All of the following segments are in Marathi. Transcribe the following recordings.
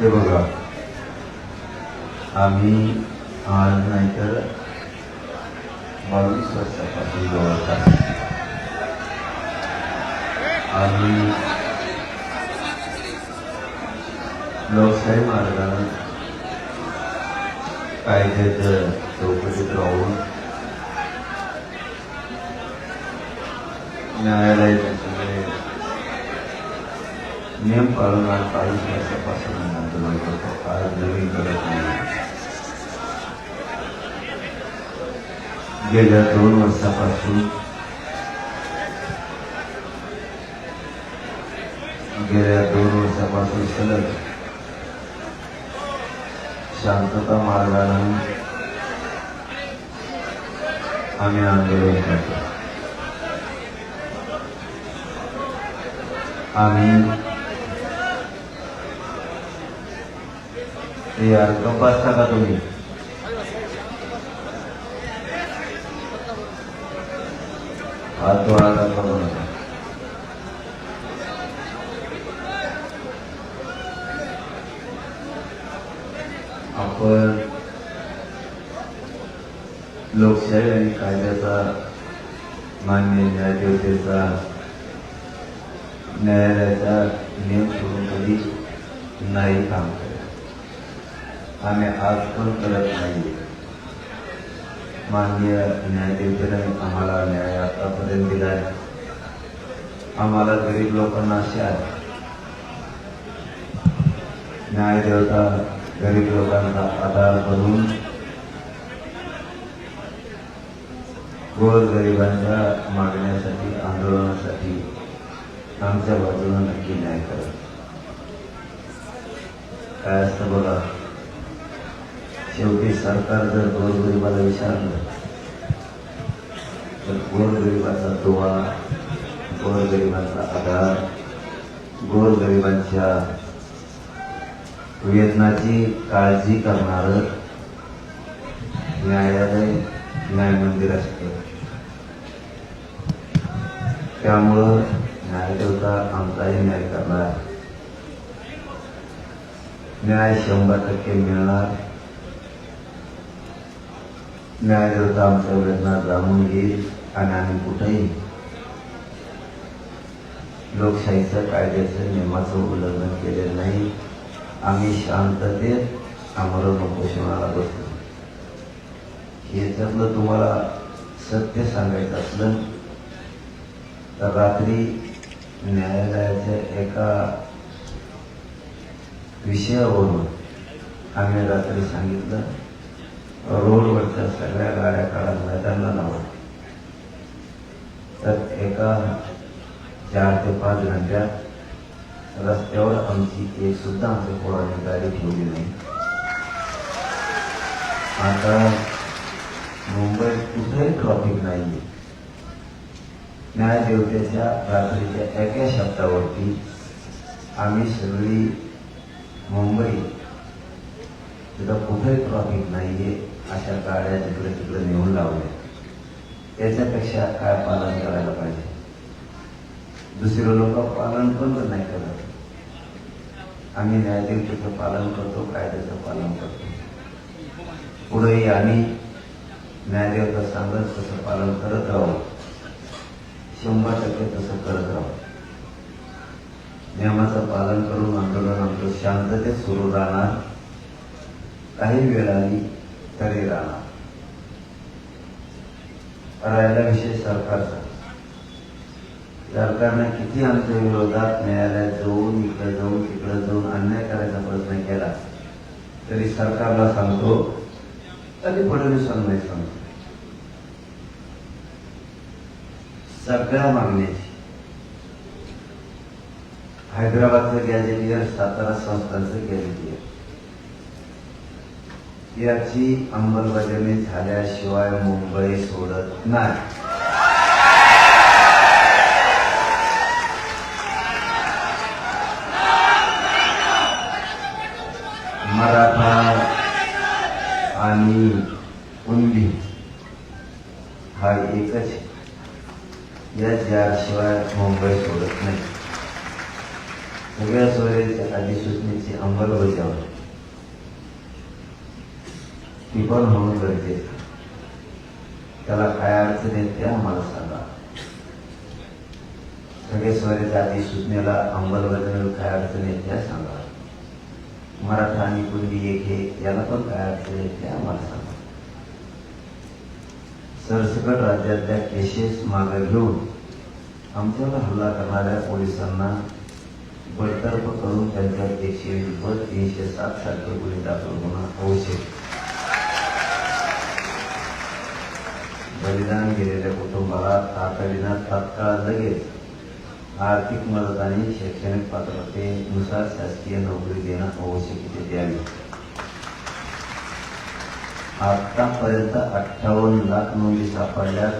हे बघा. आम्ही आज नाहीतर बावीस वर्षापासून जवळपास आम्ही लोकशाही मार्गाने कायद्यात चौकशीत राहून न्यायालयात नियम पाळून आज बावीस वर्षापासून आम्ही आंदोलन करतो आज नवीन करत नाही गेल्या दोन वर्षापासून गेल्या दोन वर्षापासून सलग शांतता मार्गानं आम्ही आंदोलन करतो आम्ही ते यार गप्प तुम्ही हात डोळा करू नका आपण लोकशाही आणि कायद्याचा मान्य न्यायदेवतेचा न्यायालयाचा नियम सोडून कधी नाही काम आम्ही आज पण करत नाही माननीय न्यायदेवतेने आम्हाला न्याय आतापर्यंत दिलाय. आम्हाला गरीब लोकांना असे आहे. न्यायदेवता गरीब लोकांचा आधार बनून गोर गरिबांच्या मागण्यासाठी आंदोलनासाठी आमच्या बाजूने नक्की न्याय करा. काय असतं बघा शेवटी सरकार जर गोरगरिबाला विचारलं तर गोरगरिबाचा दुवा गोरगरिबांचा आधार गोरगरिबांच्या वेदनाची काळजी करणारं न्यायालय न्याय मंदिर असतं त्यामुळं न्यायदेवता आमचाही न्याय करणार. न्याय शंभर टक्के मिळणार. न्यायदेवता आमच्या वेदना जाणून घेईल आणि आम्ही कुठेही लोकशाहीचं कायद्याचं नियमाचं उल्लंघन केलेलं नाही. आम्ही शांततेत आमरण उपोषणाला बसलो. याच्यातलं तुम्हाला सत्य सांगायचं असलं तर रात्री न्यायालयाच्या एका विषयावरून आम्ही रात्री सांगितलं रोडवरच्या सगळ्या गाड्या काढायला त्यांना लावा तर एका चार ते पाच घंट्यात रस्त्यावर आमची एक सुद्धा आमच्या कोणाची गाडी ठेवली नाही आता मुंबईत कुठेही ट्रॉफिक नाही न्यायदेवतेच्या रात्रीच्या एका शब्दावरती आम्ही सगळी मुंबई तिथं कुठेही ट्रॉफिक नाहीये. अशा गाड्या तिकडे तिकडे नेऊन लावल्या त्याच्यापेक्षा काय पालन करायला पाहिजे? दुसरे लोक पालन पण नाही करत. आम्ही न्यायाधीशाचं पालन करतो कायद्याचं पालन करतो. पुढेही आम्ही न्यायदेवता सांगत तसं पालन करत राहू. शंभर टक्के तसं करत राहू. नियमाचं पालन करून आंदोलन आमचं शांततेत सुरू राहणार. काही वेळाने तरी राहणार राहिला विषय सरकारचा. सरकारने किती आमच्या विरोधात न्यायालयात जाऊन इकडे जाऊन तिकडे जाऊन अन्याय करायचा प्रयत्न केला तरी सरकारला सांगतो तरी फडणवीसांना नाही सांगतो सगळ्या मागण्याची हैदराबादचं गॅजेटियर सातारा संस्थांचं गॅजेटियर याची अंमलबजावणी झाल्याशिवाय मुंबई सोडत नाही. मराठा आणि कुंडी हा एकच या ज्याशिवाय मुंबई सोडत नाही. सगळ्या सोयीच्या अधिसूचनेची अंमलबजावणी. ती म्हणून होणं गरजेचं त्याला काय अडचण येत ते आम्हाला सांगा. सगळे जाती अधिसूचनेला अंमलबजावणीला काय अडचण येत त्या सांगा. मराठा आणि कुणबी एक हे याला पण काय अडचण येत येते आम्हाला सांगा. सरसकट राज्यातल्या केसेस मागे घेऊन आमच्यावर हल्ला करणाऱ्या पोलिसांना बडतर्फ करून त्यांच्यावर एकशे वीस व तीनशे सात सारखे गुन्हे दाखल होणं आवश्यक बलिदान गेलेल्या कुटुंबाला तातडीनं तात्काळ लगेच आर्थिक मदत आणि शैक्षणिक पात्रतेनुसार शासकीय नोकरी देणं आवश्यकते द्यावी. आतापर्यंत अठ्ठावन्न लाख नोंदी सापडल्यात.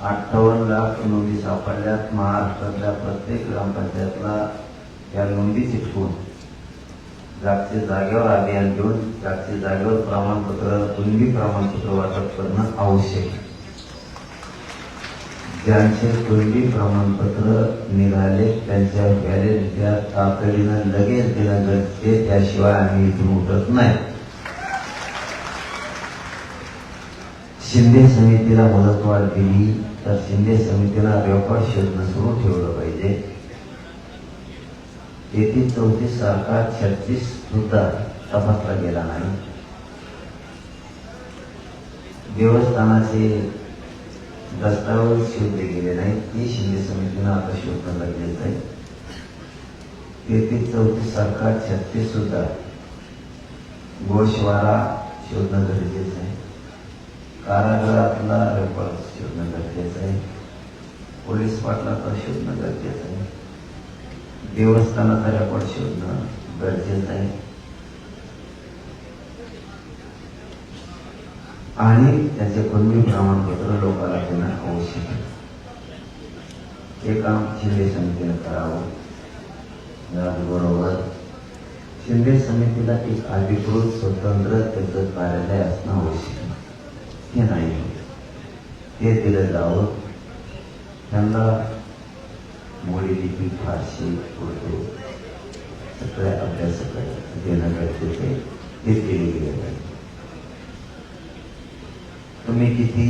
अठ्ठावन्न लाख नोंदी सापडल्यात. महाराष्ट्रातल्या प्रत्येक ग्रामपंचायतला या नोंदी चिटकून जागच्या जागेवर अभियान घेऊन जागच्या जागेवर प्रमाणपत्र कुणबी प्रमाणपत्र वाटप करणं आवश्यक आहे. ज्यांचे कुणबी प्रमाणपत्र निघाले त्यांच्या व्हॅलिडिट्या तातडीनं लगेच देणं गरजेचे त्याशिवाय आम्ही इथून उठत नाही. शिंदे समितीला मुदतवाढ दिली तर शिंदे समितीला व्यापार शोधणं सुरू ठेवलं पाहिजे. तेहतीस चौतीस सरकार छत्तीस सुद्धा तपासला गेला नाही. देवस्थानाचे दस्तावेज शिवले गेले नाही ती शिंदे समितीनं आता शोधणं गरजेचं आहे तेहतीस चौतीस सारखा छत्तीस सुद्धा गोशवारा शोधणं गरजेचं आहे कारागृहातला रेकॉर्ड शोधणं गरजेचं आहे पोलीस पाटलाचा शोधणं गरजेचं आहे देवस्थानाचा रेकॉर्ड शोधणं गरजेचं आहे. आणि त्याचे कुणबी प्रमाणपत्र लोकांना देणं आवश्यक आहे. हे काम शिंदे समितीने करावं. याचबरोबर शिंदे समितीला एक अधिकृत स्वतंत्र त्याचं कार्यालय असणं आवश्यक आहे. हे नाही हे दिलं जावं. त्यांना मोडी लिपी फारशी उर्दू सगळ्या अभ्यासाकडे देणं गरजेचं आहे ते केले गेले पाहिजे तुम्ही किती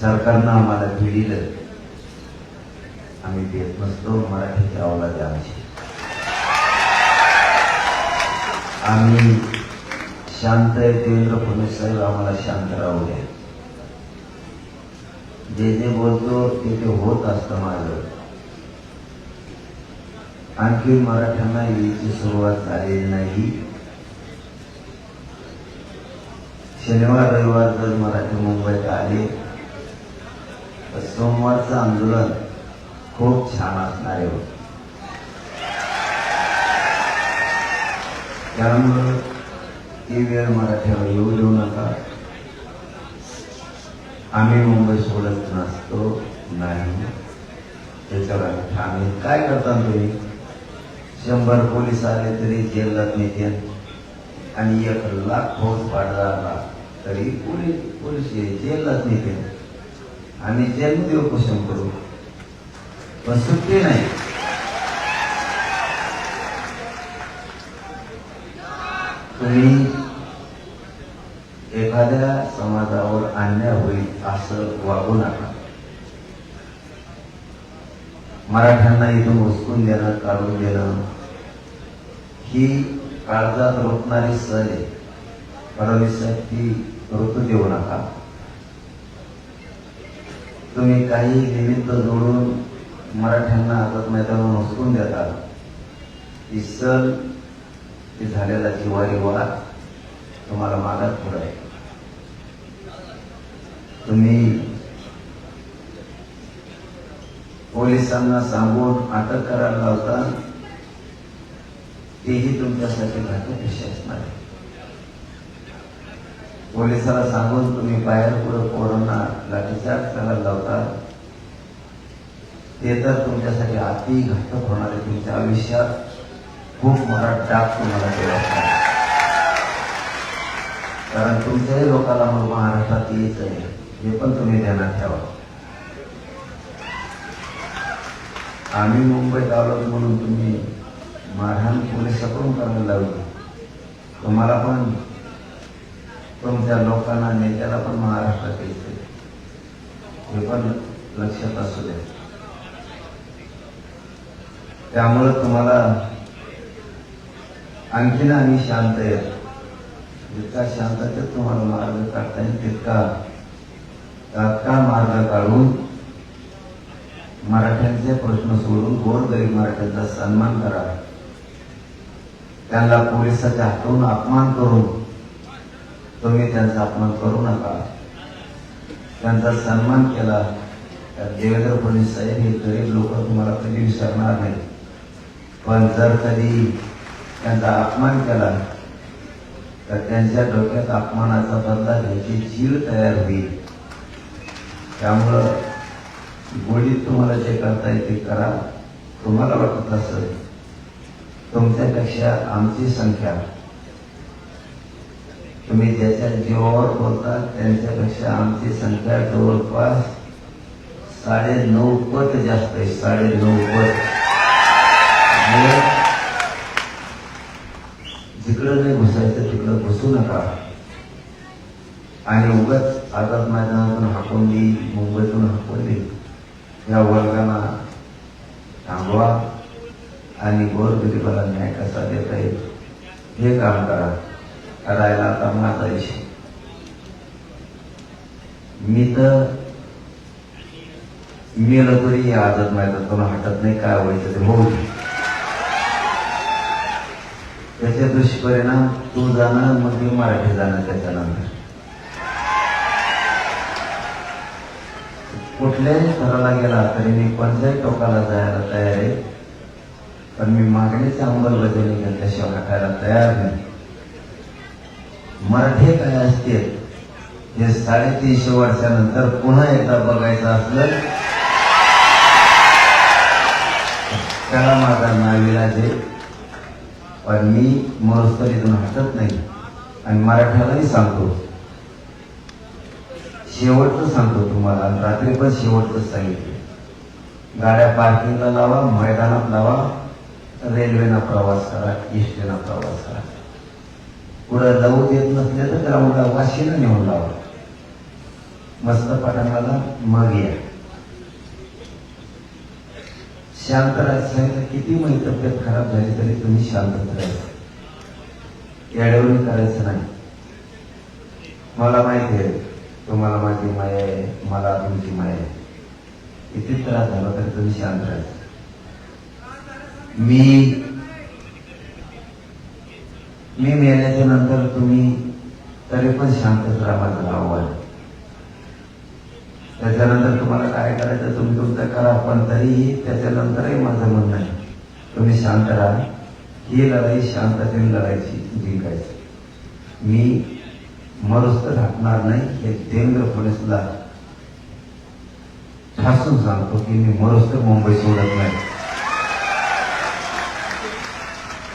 सरकारनं आम्हाला भिडिलं आम्ही देत नसतो मराठीची अवलाद आहे आमची आम्ही शांत आहे देवेंद्र फडणवीस साहेब आम्हाला शांत राहू द्या जे जे बोलतो ते ते होत असतं माझं आणखी मराठ्यांना यायची सुरुवात झालेली नाही. शनिवार रविवार जर मराठी मुंबईत आले तर सोमवारचं आंदोलन खूप छान असणार आहे. त्यामुळं ती वेळ मराठ्यावर येऊ देऊ नका. आम्ही मुंबई सोडत नसतो. नाही. त्याच्यावर आम्ही काय करता तुम्ही? शंभर पोलीस आले तरी जेलात नेते आणि एक लाख फौज पाडला तरी पोलीस पोलीस हे जेलात नेते आणि जेलमध्ये उपोषण करू. पण सुट्टी नाही. तुम्ही एखाद्या समाजावर अन्याय होईल असं वागू नका. मराठ्यांना इथून उचकून देणं काढून देणं ही काळजात रोखणारी सण आहे. फडणवीस साहेब ती रोखू देऊ नका. तुम्ही काही निमित्त जोडून मराठ्यांना आझाद मैदानावर उचकून देता. ही सण ते झालेला जिवारी वाद तुम्हाला मागात पुढे आहे. तुम्ही पोलिसांना सांगून अटक करायला लावता तेही तुमच्यासाठी घातक विषय असणार आहे. पोलिसाला सांगून तुम्ही बाहेर पुढे कोरोना लाठीचार्ज करायला लावता ते तर तुमच्यासाठी अति घातक होणार आहे. तुमच्या आयुष्यात खूप मोठा डाग तुम्हाला ते कारण तुमच्याही लोकांना मग महाराष्ट्रात यायचं आहे. हे पण तुम्ही ध्यानात ठेवा. आम्ही मुंबईत आलो म्हणून तुम्ही मारहाण पोलिसाकडून करायला लावली तुम्हाला पण तुमच्या लोकांना नेत्याला पण महाराष्ट्रात येते हे पण लक्षात असू द्या. त्यामुळं तुम्हाला आणखीन आणि शांत येत जितका शांततेत तुम्हाला मार्ग काढता येईल तितका तात्काळ मार्ग काढून मराठ्यांचे प्रश्न सोडून गोरगरीब मराठ्यांचा सन्मान करा त्यांना पोलिसाच्या हातून अपमान करून तुम्ही त्यांचा अपमान करू नका. त्यांचा सन्मान केला तर देवेंद्र फडणवीस साहेब हे गरीब लोक तुम्हाला कधी विसरणार नाही पण जर कधी त्यांचा अपमान केला तर त्यांच्या डोक्यात अपमानाचा बदला घ्यायची जीव तयार होईल. त्यामुळं गोडीत तुम्हाला जे करता येते करा. तुम्हाला वाटत असेल तुमच्यापेक्षा आमची संख्या तुम्ही ज्याच्या जीवावर बोलता त्यांच्यापेक्षा आमची संख्या जवळपास साडे नऊ पट जास्त आहे. साडे नऊ पट म्हणजे जिकडं नाही घुसायचं तिकडं घुसू नका. आणि उगाच आझाद मैदानातून हाकून मुंबईतून हाकून या वर्गांना थांबवा आणि गोरगरिबाला न्याय कसा देता येईल. हे काम करा. करायला आता माझा विषय. मी तर मेलं तरी आजत नाही तर मैदानातून हटत नाही काय व्हायचं ते होऊ त्याचे दुष्परिणाम तू जाणं मग मी मराठी जाणं त्याच्यानंतर. कुठल्याही स्तराला गेला तरी मी कोणत्याही टोकाला जायला तयार आहे. पण मी मागणीची अंमलबजावणी घेतल्याशिवाय हटायला तयार नाही. मराठी काय असते? हे साडेतीनशे वर्षानंतर पुन्हा एकदा बघायचं असलं त्याला माझा नाविलाज आहे. पण मी मरुस्तरी इथून हटत नाही. आणि मराठ्यालाही सांगतो. शेवटचं सांगतो तुम्हाला. रात्री पण शेवटचं सांगितले. गाड्या पार्किंगला लावा मैदानात लावा रेल्वेना प्रवास करा एसटीनं प्रवास करा. पुढं जाऊ देत नसले तर ग्राउंडला वाशीनं नेऊन लावा. मस्त पटांगणाला मग या. शांत राहायचं किती माझी तब्येत खराब झाली तरी तुम्ही शांतच राहायचं येडवणी करायचं नाही. मला माहिती आहे. तुम्हाला माझी माया आहे मला तुमची माया आहे. किती त्रास झाला तरी तुम्ही शांत राहायचं मी मी मेल्याच्या नंतर तुम्ही तरी पण शांतच राहा माझं आव्हान त्याच्यानंतर तुम्हाला काय करायचं तुम्ही तुमचं करा पण तरीही त्याच्यानंतरही माझं म्हणणं आहे. तुम्ही शांत राहा. ही लढाई शांततेने लढायची जिंकायची. मी मरुस्त घातणार नाही हे देवेंद्र फडणवीसला ठासून सांगतो की मी मरुस्त मुंबई सोडत नाही.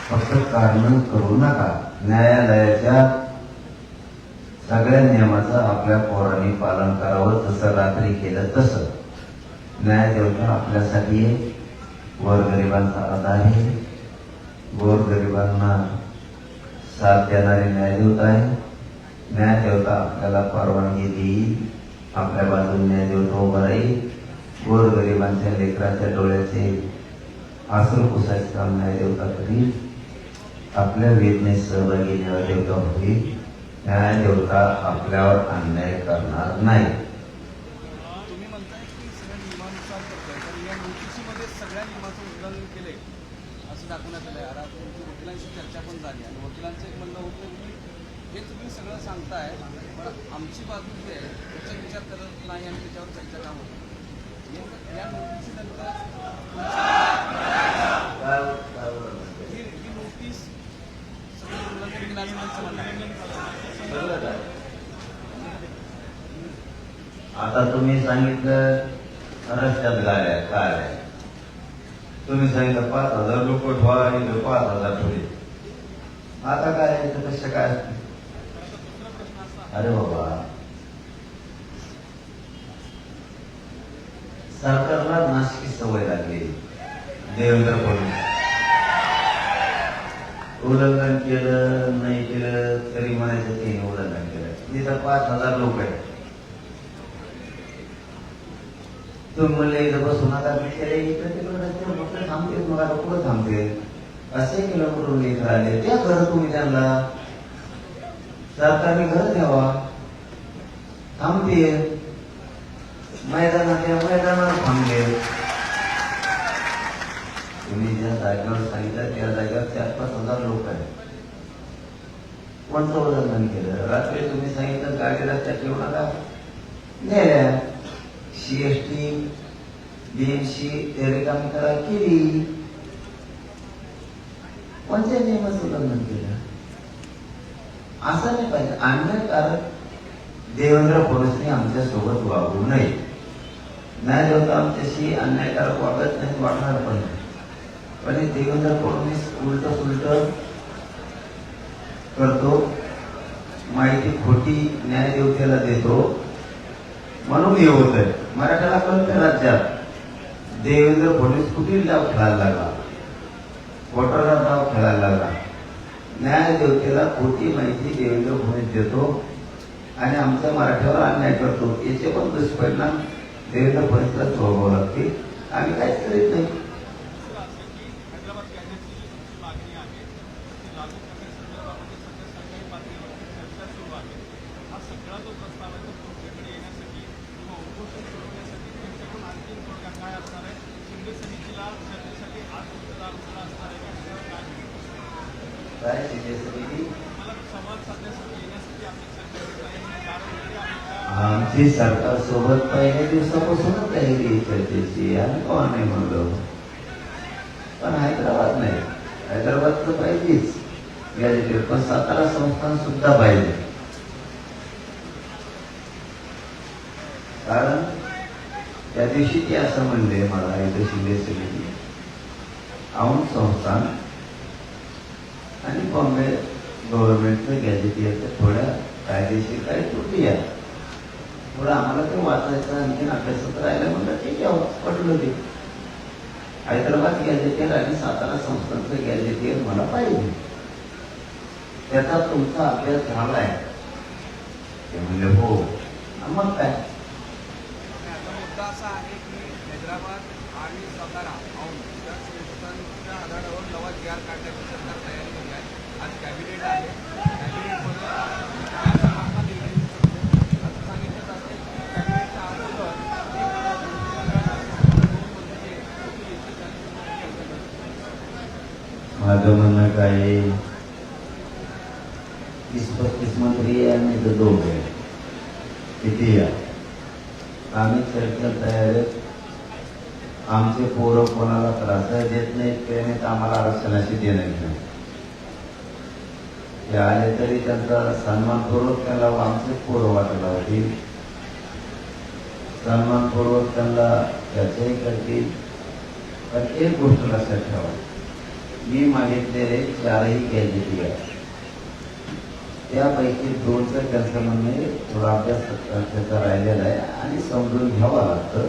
फक्त कारण करू नका. न्यायालयाच्या सगळ्या नियमाचं आपल्या पोरांनी पालन करावं. जसं रात्री केलं तसं. न्यायदेवता आपल्यासाठी गोरगरिबांचा आधार आहे. गोरगरिबांना साथ देणारे न्यायदेवता आहे न्यायदेवता आपल्याला परवानगी देईल आपल्या बाजूने न्यायदेवता उभा राहील गोरगरिबांच्या लेकराच्या डोळ्याचे आसरू पुसायचं काम न्यायदेवता करील आपल्या वेदनेत सहभागी न्यायदेवता होईल न्यायदेवता आपल्यावर अन्याय करणार नाही दाखवण्यात वकिलांशी चर्चा पण झाली आणि वकिलांचं एक म्हणणं होतं की हे तुम्ही सगळं सांगताय पण आमची बाजू जी आहे त्याचा विचार करत नाही आणि त्याच्यावर चर्चा का होत या नोटीसीनंतर ही नोटीस सगळं उल्लंघन केलं असं आता तुम्ही सांगितलं रस्त्यात गाड्या काय आहे तुम्ही सांगितलं पाच हजार लोक ठेवा आणि पाच हजार ठेवले आता काय कसं काय असते अरे बाबा. सरकारला नाशिकी सवय लागली. देवेंद्र फडणवीस. उल्लंघन केलं नाही केलं तरी म्हणायचं ते उल्लंघन केलं. तिथं पाच हजार लोक आहेत. तुम्ही म्हणले इथं बसून आता मी केले इकडे तिकडे रस्त्यावर फक्त थांबते मग आता कुठं थांबते असे किलोमीटर इथं आले. त्या घर तुम्ही त्यांना सरकारने घर द्यावा थांबते. मैदानात या मैदानात थांबले. तुम्ही ज्या जागेवर सांगितलं त्या जागेवर चार पाच हजार लोक आहेत. कोणतं उल्लंघन केलं. रात्री तुम्ही सांगितलं गाडी रस्त्यात ठेवू नका नेल्या. सीएसटी बीएमसी ते रिकामी करा केली. पंचायत नियमाचं उल्लंघन केलं? असं नाही पाहिजे. अन्यायकारक देवेंद्र फडणवीसने आमच्यासोबत वागू नये. नाही होता आमच्याशी अन्यायकारक वागत नाही वागणार पण नाही. पण देवेंद्र फडणवीस उलट सुलट करतो माहिती खोटी न्यायदेवतेला देतो. म्हणून हे होत आहे मराठ्याला कळतं राज्यात. देवेंद्र फडणवीस कुठे डाव खेळायला लागला. वोटरला डाव खेळायला लागला. न्यायदेवतेला खोटी माहिती देवेंद्र फडणवीस देतो. आणि आमच्या मराठ्यावर अन्याय करतो. याचे पण दुष्परिणाम देवेंद्र फडणवीसला भोगावं लागते आम्ही काहीच करीत नाही. लागू करण्यासंदर्भामध्ये सध्या सरकारी पातळीवरती चर्चा सुरू आहे हा सगळा जो प्रस्ताव आहे तो तुमच्याकडे येण्यासाठी किंवा उपोषण सोडवण्यासाठी तुमच्याकडून आणखी तोडगा काय असणार आहे शिंदे समितीला चर्चेसाठी आज तुमचा अडथळा असणार आहे का किंवा काय काय शिंदे समिती मला संवाद साधण्यासाठी येण्यासाठी आपली चर्चा होत आहे कारण म्हणजे आमची सरकार सोबत पहिल्या दिवसापासूनच तयारी चर्चेची आम्ही कोण नाही म्हणलो पण हैदराबाद नाही. हैदराबाद तर पाहिजेच. गॅजेटेड पण सातारा संस्थान सुद्धा पाहिजे. कारण त्या दिवशी ते असं म्हणले मला इथं शिंदे समिती औंध संस्थान आणि बॉम्बे गव्हर्नमेंटचं गॅजेटियरच्या थोड्या कायदेशीर काही त्रुटी आहे थोडं आम्हाला ते वाचायचं आणखीन अभ्यासात राहिलं म्हणलं ठीक आहे हो, पटलं ते. हैदराबाद गॅजेटियर आणि सातारा संस्थांचं गॅजेटियर मला पाहिजे. त्याचा तुमचा अभ्यास झालाय. ते म्हणले हो. मग काय? मुद्दा असा आहे की हैदराबाद आणि सातारा आधारावर नवा जी आर काढण्याची माझं म्हणणं काय तीस पस्तीस मंत्री आहे आणि तर दोघ आहे. किती या आम्ही सरकार तयार आहेत. आमचे पोरं कोणाला त्रास देत नाहीत त्याने आम्हाला आरक्षणाशी देणार नाही ते आले तरी त्यांचा सन्मानपूर्वक त्याला आमचे पोरं वाटायला होतील सन्मानपूर्वक त्यांना चर्चाही करतील. पण एक गोष्ट लक्षात ठेवा. मी मागितलेले चारही गॅजेटी आहे त्यापैकी दोनचं त्यांचं म्हणणं थोडा अभ्यास त्याचा राहिलेला आहे आणि समजून घ्यावा लागतं.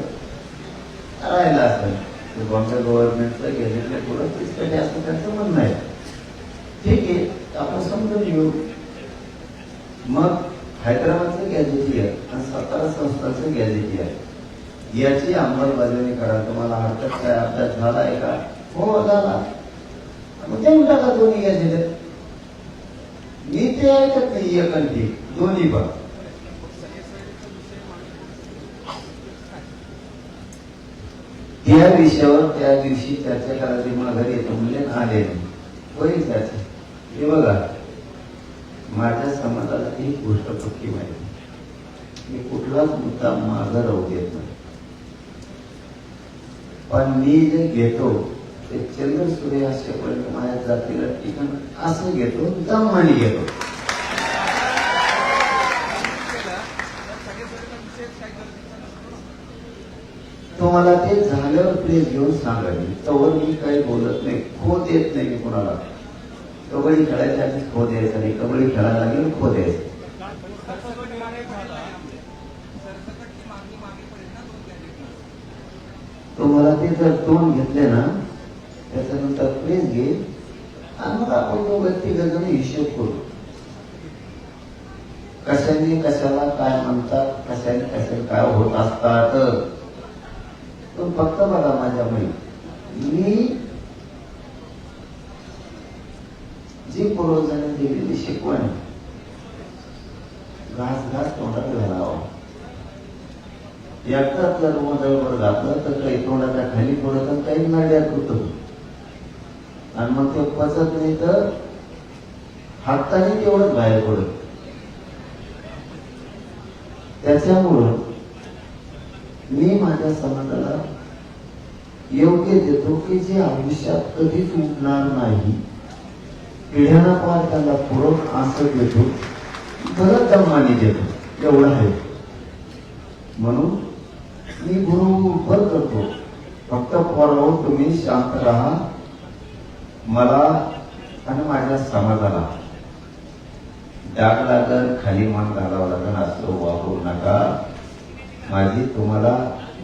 राहिला असेल बॉम्बे गव्हर्नमेंटचं गॅजेटला थोडं तिसऱ्या असं त्यांचं म्हणणं आहे. ठीक आहे आपण समजून घेऊ. मग हैदराबादचं गॅजेटी आहे आणि सातारा संस्थाचं गॅजेटी आहे. याची अंमलबजावणी करा. तुम्हाला हरकत काय अभ्यास झाला आहे का? हो झाला. मग देऊन टाका दोन्ही गॅजेट मी ते ऐकत नाही एकंठी दोन्ही पण. त्या विषयावर त्या दिवशी चर्चा करायची माघारी येतो. म्हणजे आले नाही होईल चर्चा. हे बघा. माझ्या समाजाला एक गोष्ट पक्की माहिती मी कुठलाच मुद्दा मागं राहू देत नाही. पण मी जे घेतो ते चंद्र सूर्य असेपर्यंत माझ्या जातीला ठिकाण असं घेतो दमाने घेतो. तुम्हाला ते झाल्यावर प्लेस घेऊन सांगा. मी तवर मी काही बोलत नाही. खोत येत नाही मी कोणाला. कबड्डी खेळायच्या आधी खो द्यायचा नाही. कबड्डी खेळायला लागेल खो द्यायचं. सरसकट तुम्हाला ते जर तोंड घेतले ना त्याच्यानंतर प्लीज घे. आणि मग आपण तो व्यक्तिगत हिशेब हिशोब करू. कशाने कशाला काय म्हणतात कशाने कशाने काय होत असतात. पण फक्त बघा माझ्या मुली मी जी पूर्वजांनी दिलेली शिकवण. घास घास तोंडात घालावा. एकटाच जर मोदळवर घातलं तर काही तोंडाच्या खाली पडत आणि काही नाड्यात होत आणि मग ते पचत नाही तर हाताने तेवढंच बाहेर पडत. त्याच्यामुळं मी माझ्या समाजाला योग्य देतो की जे आयुष्यात कधीच उठणार नाही. पिढ्याना पार त्याला पूरक असं देतो बरंच दमाने देतो एवढं आहे. म्हणून मी बरोबर करतो. फक्त पोराव तुम्ही शांत राहा. मला आणि माझ्या समाजाला डाग लागल खाली मान घालावं लागल असं वापरू नका. माझी तुम्हाला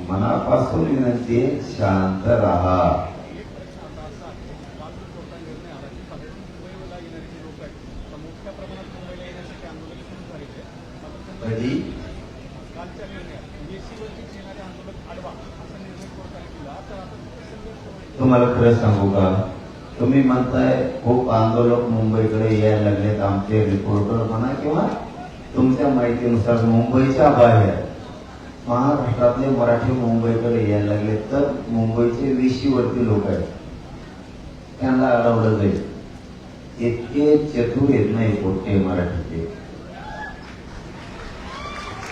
मनापासून विनंती शांत राहा आता असा काल जो कोर्टाने निर्णय आला की साधारण मुंबईला येणारे जे लोक आहेत तर मोठ्या प्रमाणात मुंबईला येण्यासाठी आंदोलन सुरू झालेले आहे मात्र त्यांना कधी कालच्या निर्णयात एसीवरती येणारे आंदोलन अडवा असा निर्णय कोर्टाने दिला तर आता तिथे संघर्ष कधी? तुम्हाला खरं सांगू का? तुम्ही म्हणताय खूप आंदोलक मुंबईकडे यायला लागलेत आमचे रिपोर्टर म्हणा किंवा तुमच्या माहितीनुसार मुंबईच्या बाहेर. महाराष्ट्रातले मराठी मुंबईकडे यायला लागले तर मुंबईचे विशीवरती लोक आहेत. त्यांना अडवलं जाईल. इतके चतुर येत नाही पोट्टे मराठीचे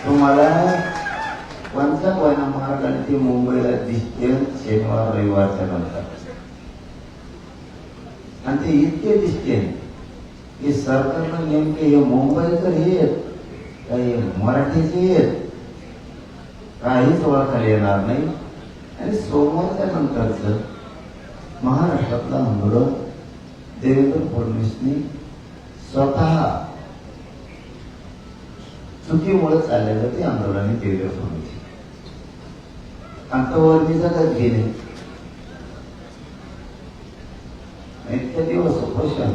तुम्हाला कोणत्या कोणा आणि ते मुंबईला दिसते शनिवार रविवारच्या नंतर आणि ते इतके दिसते की सरकारनं नेमके हे मुंबईकर हे आहेत मराठीचे आहेत काहीच ओळखायला येणार नाही. आणि सोमवारच्या नंतरच महाराष्ट्रातला मुलं देवेंद्र फडणवीसनी स्वतः चुकीमुळे चाललेलं ते आंदोलन देवेंद्र होते अंतवर्णी जगत गेले इतके दिवस उपोषण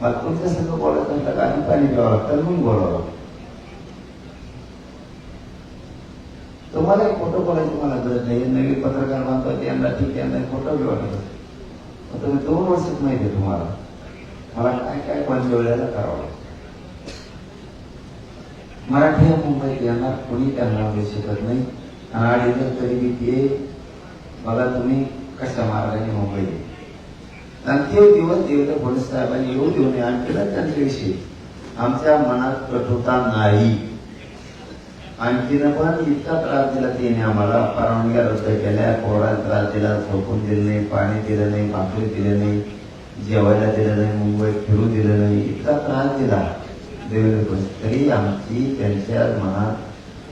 मला तुमच्या बोलत बोलायचं म्हटलं आणि पाणी द्यावं लागतं म्हणून बोलावं लागतं. तुम्हाला एक फोटो बोलायची मला गरज नाही नवीन पत्रकार बांधतो यांना ठीक यांना खोटं बी वाटत असतं. तुम्ही दोन वर्षात माहिती तुम्हाला मला काय काय कोणत्या वेळेला करावं लागतं. मराठी हा मुंबईत येणार कोणी त्यांना होऊ शिकत नाही. आणि अडीच तरी मी ते मला तुम्ही कशा मार्गाने मुंबई आणि ते दिवस देवेंद्र फडणवीस साहेबांनी येऊ देऊ नये आणखीनच त्यांच्याविषयी आमच्या मनात कठोरता नाही. आणखीनं पण इतका त्रास दिला त्याने आम्हाला. परवानग्या रद्द केल्या कोरडा त्रास दिला झोपून दिलं नाही पाणी दिलं नाही भाकरी दिलं नाही जेवायला दिलं नाही मुंबईत फिरू दिलं नाही. इतका त्रास दिला. तरी आमची त्यांच्या मनात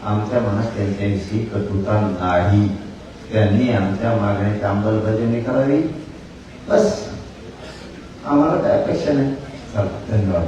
आमच्या मनात त्यांच्याविषयी कटुता नाही त्यांनी आमच्या मागण्याची अंमलबजावणी करावी. बस. आम्हाला काय अपेक्षा नाही. चला धन्यवाद.